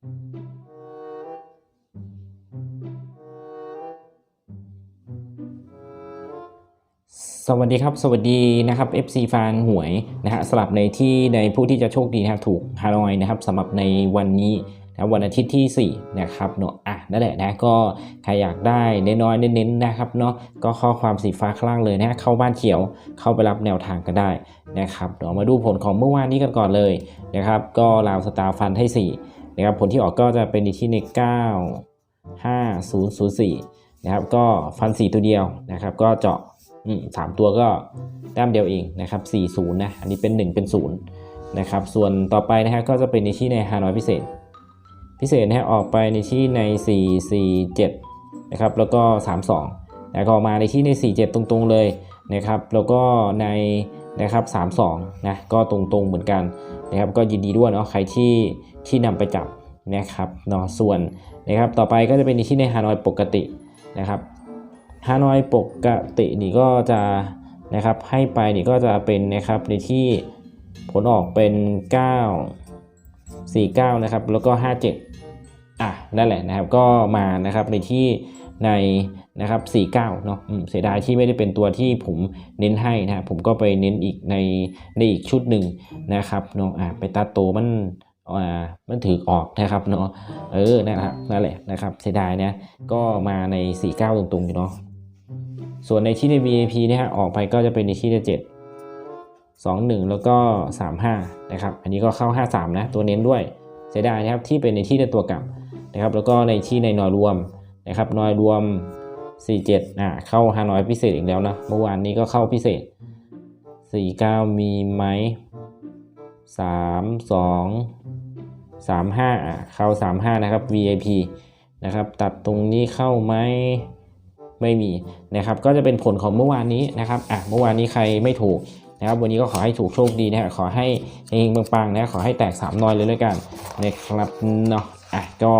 สวัสดีครับ สวัสดีนะครับ FC แฟนหวยนะฮะสลับในที่ในผู้ที่จะโชคดีนะครับถูกฮานอยนะครับสำหรับในวันนี้นะวันอาทิตย์ที่ 4 นะครับเนาะอะนั่นแหละนะก็ใครอยากได้น้อยๆเน้นๆนะครับเนาะก็ข้อความสีฟ้าข้างล่างเลยนะฮะเข้าบ้านเขียวเข้าไปรับแนวทางกันได้นะครับเดี๋ยวมาดูผลของเมื่อวานนี้กันก่อนเลยนะครับ ก็ลาวสตาร์ฟันให้ 4 นะครับผลที่ออกก็จะเป็นที่ใน 9 5 0 0 4 นะครับ ก็ฟัน 4 ตัวเดียวนะครับ ก็เจาะสามตัวก็แต้มเดียวเองนะครับ40นะอันนี้เป็น 1 เป็น 0 นะครับ ส่วนต่อไปนะฮะก็จะเป็นในที่ในฮานอยพิเศษ พิเศษนะฮะออกไปในที่ใน 447 นะครับ แล้วก็ 32แล้วก็ออกมาในที่ใน 47 ตรงๆเลยนะครับ แล้วก็ในนะครับ32นะก็ตรงๆเหมือนกันนะครับก็ยินดีด้วยเนาะใครที่ที่นำไปจับ นะครับเนาะส่วนนะครับต่อไปก็จะเป็นในที่ในฮานอยปกตินะครับฮานอยปกตินี่ก็จะนะครับให้ไปนี่ก็จะเป็นนะครับในที่ผลออกเป็น 9 49นะครับแล้วก็ 57อะนั่นแหละนะครับก็มานะครับในที่ในนะครับ49เนาะเสียดายที่ไม่ได้เป็นตัวที่ผมเน้นให้นะครับผมก็ไปเน้นอีกในในอีกชุดหนึ่งนะครับเนาะอะไปตัดโตมัน มันถือออกนะครับเนาะเออนั่นแหละนั่นแหละนะครับเสียดายนะก็มาใน 49 ตรงๆอยู่เนาะส่วนในที่ใน VIP นะฮะออกไปก็จะเป็นในที่ใน7 2 1 แล้วก็ 35 นะครับ อันนี้ก็เข้า 53 นะ ตัวเน้นด้วยเสียดายนะครับที่เป็นในที่ในตัวกลับนะครับ แล้วก็ในที่ในนอยรวมนะครับนอยรวม 47 อ่าเข้าฮานอยพิเศษอีกแล้วนะเมื่อวานนี้ก็เข้าพิเศษ 49 มีไหม3 2 35อ่าเข้า 35 นะครับ VIP นะครับ ตัดตรงนี้เข้าไหมไม่มีนะครับ ก็จะเป็นผลของเมื่อวานนี้นะครับอะเมื่อวานนี้ใครไม่ถูกนะครับ วันนี้ก็ขอให้ถูกโชคดีนะฮะขอให้เฮงปังๆนะขอให้แตก3ามนอยเลยด้วยกันนะครับเนาะอะก็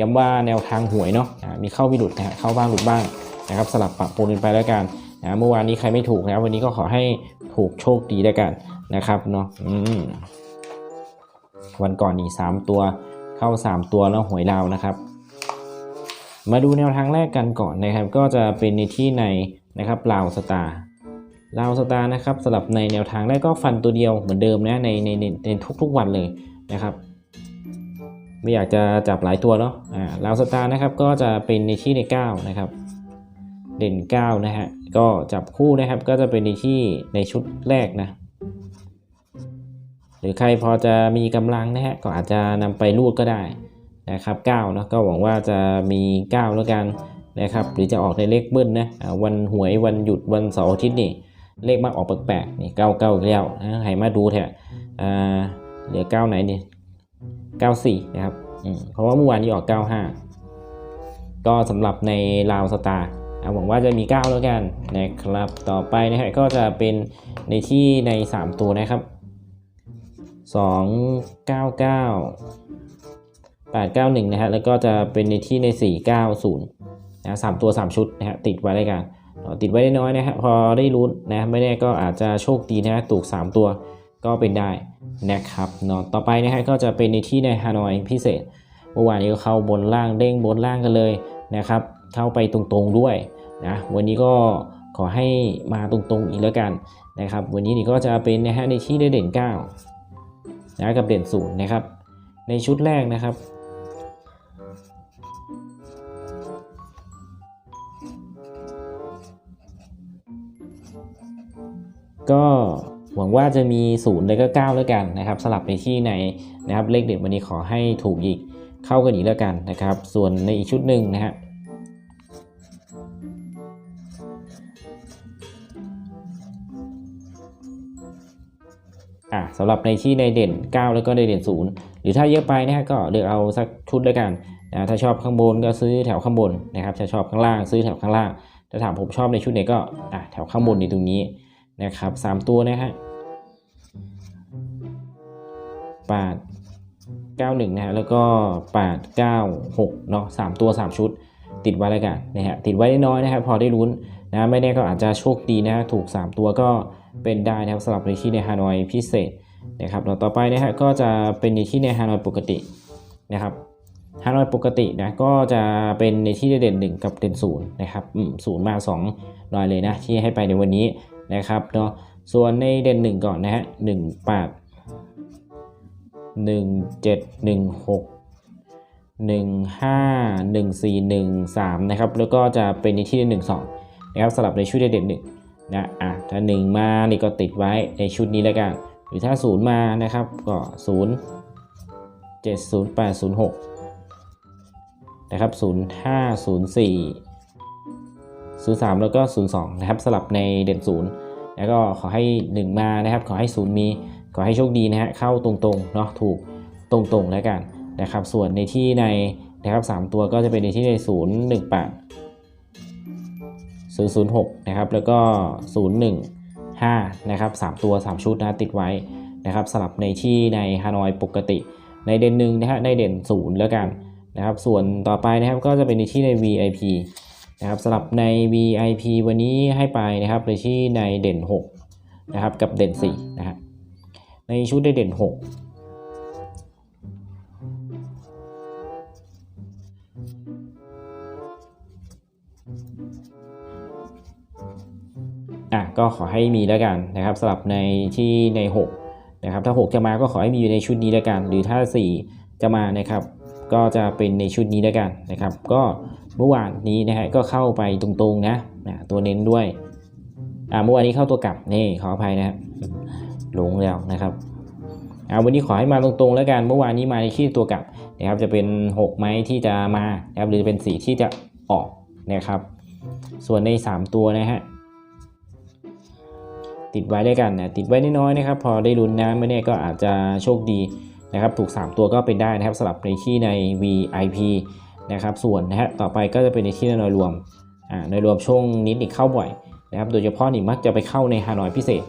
ย้ำว่าแนวทางหวยเนาะะมีเข้ามีหลุดนะฮะเข้าบ้างหลุดบ้างนะครับ สลับปะปนกันไปแล้วกันนะเมื่อวานนี้ใครไม่ถูกนะวันนี้ก็ขอให้ถูกโชคดีด้วยกันนะครับเนาะอืม วันก่อนนี่3ตัวเข้า 3 ตัวแล้วหวยลาวนะครับ มาดูแนวทางแรกกันก่อนนะครับ ก็จะเป็นในที่ในนะครับลาวสตาร์ลาวสตาร์นะครับสำหรับในแนวทางแรกก็ฟันตัวเดียวเหมือนเดิมนะในในในในทุกๆวันเลยนะครับ ไม่อยากจะจับหลายตัวเนาะอ่าลาวสตาร์นะครับก็จะเป็นในที่ใน 9 นะครับ เด่น 9 นะฮะก็จับคู่นะครับก็จะเป็นในที่ในชุดแรกนะ หรือใครพอจะมีกำลังนะฮะก็อาจจะนำไปรูดก็ได้นะครับ9นาะก็หวังว่าจะมี9แล้วกันนะครับหรือจะออกในเลขเบิ้ลนะวันหวยวันหยุดวันเสาร์อาทิตย์นี่เลขมักออกแปลกๆนี่9 9อีกแล้วนะให้มาดูเถอะอ่าเหลือ9ไหนนี่94นะครับเพราะว่าเมื่อวานนี้ออก95ก็สำหรับในลาวสตาร์หวังว่าจะมี 9 แล้วกันนะครับ ต่อไปนะฮะก็จะเป็นในที่ใน 3 ตัวนะครับ 299 891นะฮะแล้วก็จะเป็นในที่ใน 490นะสามตัว 3 ชุดนะฮะติดไว้ด้วยกันติดไว้ได้น้อยนะฮะพอได้ลุ้นนะไม่แน่ก็อาจจะโชคดีนะฮะถูก 3 ตัวก็เป็นได้นะครับเนาะต่อไปนะฮะก็จะเป็นในที่ในฮานอยพิเศษเมื่อวานนี้ก็เข้าบนล่างเด้งบนล่างกันเลยนะครับเข้าไปตรงๆด้วยนะวันนี้ก็ขอให้มาตรงๆอีกแล้วกันนะครับวันนี้นี่ก็จะเป็นนะฮะในที่ได้เด่น 9 นะกับเด่น0นย์นะครับ ในชุดแรกนะครับ ก็หวังว่าจะมี0แล้วก็9แล้วกันนะครับ สลับในที่ในนะครับเลขเด็ดวันนี้ขอให้ถูกอีกเข้ากันอีกแล้วกันนะครับ ส่วนในอีกชุดหนึ่งนะฮะ อะสำหรับในที่ในเด่น 9 แล้วก็ในเด่น 0 หรือถ้าเยอะไปนะฮะก็เลือกเอาสักชุดแล้วกันนะถ้าชอบข้างบนก็ซื้อแถวข้างบนนะครับถ้าชอบข้างล่างซื้อแถวข้างล่าง ถ้าถามผมชอบในชุดไหนก็อะแถวข้างบนในตรงนี้นะครับสามตัวนะฮะแปดเก้าหนึ่งนะฮะแล้วก็แปดเก้าหกเนาะสามตัวสามชุด ติดไว้แล้วกันนะฮะติดไว้ได้น้อยนะครับพอได้ลุ้นนะไม่แน่ก็อาจจะโชคดีนะฮะถูก 3 ตัวก็ เป็นได้นะครับสำหรับในที่ในฮานอยพิเศษนะครับแล้วต่อไปนะฮะก็จะเป็นในที่ในฮานอยปกตินะครับฮานอยปกตินะก็จะเป็นในที่เด่นหนึ่งกับเด่นศูนย์นะครับศูนย์มาสองรอยเลยนะที่ให้ไปในวันนี้นะครับเนาะส่วนในเด่นหนึ่งก่อนนะฮะหนึ่งแปดหนึ่งเจ็ดหนึ่งหกหนึ่งห้าหนึ่งสี่หนึ่งสามนะครับแล้วก็จะเป็นในที่เด่นหนึ่งสองนะครับสลับในชุดเด่นหนึ่ง นะอะถ้าหนึ่งมานี่ก็ติดไว้ในชุดนี้แล้วกันหรือถ้าศูนย์มานะครับก็ศูนย์เจ็ดศูนย์แปดศูนย์หกนะครับ 05 04 03 แล้วก็ 02 นะครับ สลับในเด่น 0 แล้วก็ขอให้ 1 มานะครับ ขอให้ 0 มี ขอให้โชคดีนะฮะเข้าตรงๆเนาะถูกตรงๆแล้วกันนะครับ ส่วนในที่ในนะครับ 3 ตัวก็จะเป็นในที่ใน 018 006 นะครับ แล้วก็ 015 นะครับ 3 ตัว 3 ชุดนะติดไว้นะครับสลับในที่ในฮานอยปกติ ในเด่นหนึ่งนะฮะในเด่น 0 แล้วกันนะครับ ส่วนต่อไปนะครับก็จะเป็นในที่ใน VIP นะครับสำหรับใน VIP วันนี้ให้ไปนะครับในที่ในเด่น 6 นะครับ กับเด่น4นะฮะในชุดได้เด่น 6 ก็ขอให้มีแล้วกันนะครับสำหรับในที่ใน6นะครับถ้า 6 จะมาก็ขอให้มีอยู่ในชุดนี้แล้วกัน หรือถ้า 4 จะมานะครับก็จะเป็นในชุดนี้แล้วกันนะครับ ก็เมื่อวานนี้นะฮะก็เข้าไปตรงๆนะนะตัวเน้นด้วยอ่าเมื่อวานนี้เข้าตัวกลับนี่ขออภัยนะครับหลงแล้วนะครับอ่าวันนี้ขอให้มาตรงๆแล้วกันเมื่อวานนี้มาในที่ตัวกลับนะครับจะเป็น 6ไหมที่จะมานะครับหรือจะเป็นสีที่จะออกนะครับ ส่วนใน 3 ตัวนะฮะ ติดไว้ด้วยกันนะติดไว้น้อยๆนะครับ พอได้ลุ้นนะไม่แน่ก็อาจจะโชคดีนะครับถูก 3 ตัวก็เป็นได้นะครับสลับในที่ใน VIP นะครับส่วนนะฮะต่อไปก็จะเป็นในที่ในน่วยรวมอ่าในรวมช่วงนิดอีกเข้าบ่อยนะครับโดยเฉพาะนี่มักจะไปเข้าในฮานอยพิเศษ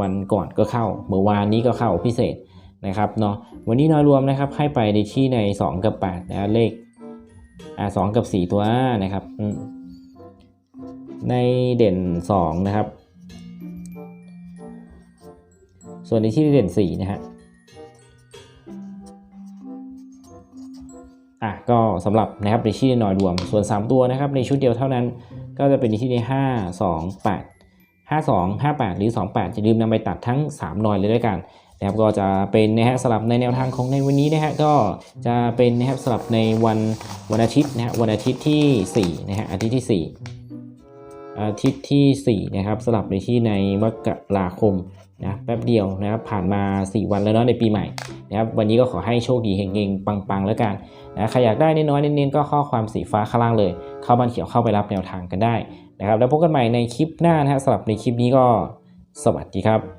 วันก่อนก็เข้าเมื่อวานนี้ก็เข้าพิเศษนะครับเนาะวันนี้น้อยรวมนะครับให้ไปในที่ใน 2 กับ8นะเลขอ่าสกับ 4 ตัวนะครับอืมในเด่น 2 นะครับ ส่วนในที่เด่น4นะฮะอะก็สำหรับนะครับในที่หน่อยรวม ส่วน 3 ตัวนะครับในชุดเดียวเท่านั้น ก็จะเป็นในที่ใน5 2 8 5 2 5 8 หรือ 28จะลืมนำไปตัดทั้ง 3 หน่อยเลยด้วยกันนะครับก็จะเป็นนะฮะสลับในแนวทางของในวันนี้นะฮะก็จะเป็นนะครับสลับในวันวันอาทิตย์นะฮะวันอาทิตย์ที่4นะฮะอาทิตย์ที่ 4 อาทิตย์ที่4นะครับสลับในที่ในมกราคม นะแป๊บเดียวนะครับผ่านมา 4 วันแล้วเนาะในปีใหม่นะครับวันนี้ก็ขอให้โชคดีเฮงๆ ปังๆ แล้วกันนะใครอยากได้น้อยๆเน้นๆก็ข้อความสีฟ้าข้างล่างเลย เข้าบ้านเขียวเข้าไปรับแนวทางกันได้นะครับแล้วพบกันใหม่ในคลิปหน้านะฮะสำหรับในคลิปนี้ก็สวัสดีครับ